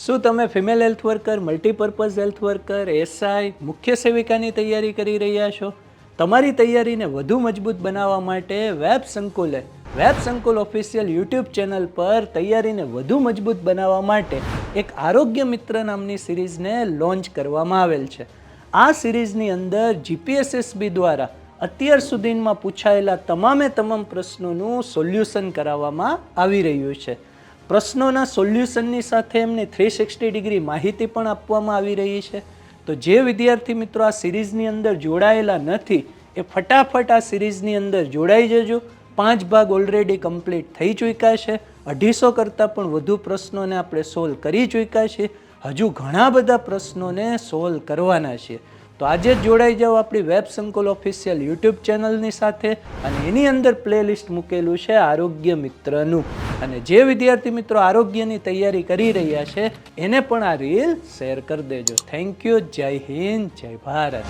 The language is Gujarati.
શું તમે female health worker multipurpose health worker SI મુખ્ય સેવિકાની તૈયારી કરી રહ્યા છો? તમારી તૈયારીને વધુ મજબૂત બનાવવા માટે web સંકુલે, web Sankul official YouTube channel પર તૈયારીને વધુ મજબૂત બનાવવા માટે એક આરોગ્ય મિત્ર નામની સિરીઝને લોન્ચ કરવામાં આવેલ છે. આ સિરીઝની અંદર જીપીએસએસબી દ્વારા અત્યાર સુધીમાં પૂછાયેલા તમામે તમામ પ્રશ્નોનું સોલ્યુશન કરાવવામાં આવી રહ્યું છે. પ્રશ્નોના સોલ્યુશનની સાથે એમને થ્રી સિક્સટી ડિગ્રી માહિતી પણ આપવામાં આવી રહી છે. તો જે વિદ્યાર્થી મિત્રો આ સિરીઝની અંદર જોડાયેલા નથી, એ ફટાફટ આ સિરીઝની અંદર જોડાઈ જજો. પાંચ ભાગ ઓલરેડી કમ્પ્લીટ થઈ ચૂક્યા છે. અઢીસો કરતાં પણ વધુ પ્રશ્નોને આપણે સોલ્વ કરી ચૂક્યા છીએ. હજુ ઘણા બધા પ્રશ્નોને સોલ્વ કરવાના છે તો આજે જ જોડાઈ જાઓ આપણી વેબ સંકુલ ઓફિશિયલ યુટ્યુબ ચેનલની સાથે. અને એની અંદર પ્લેલિસ્ટ મૂકેલું છે આરોગ્ય મિત્રનું. અને જે વિદ્યાર્થી મિત્રો આરોગ્યની તૈયારી કરી રહ્યા છે, એને પણ આ રીલ શેર કરી દેજો. થેન્ક યુ જય હિન્દ, જય ભારત.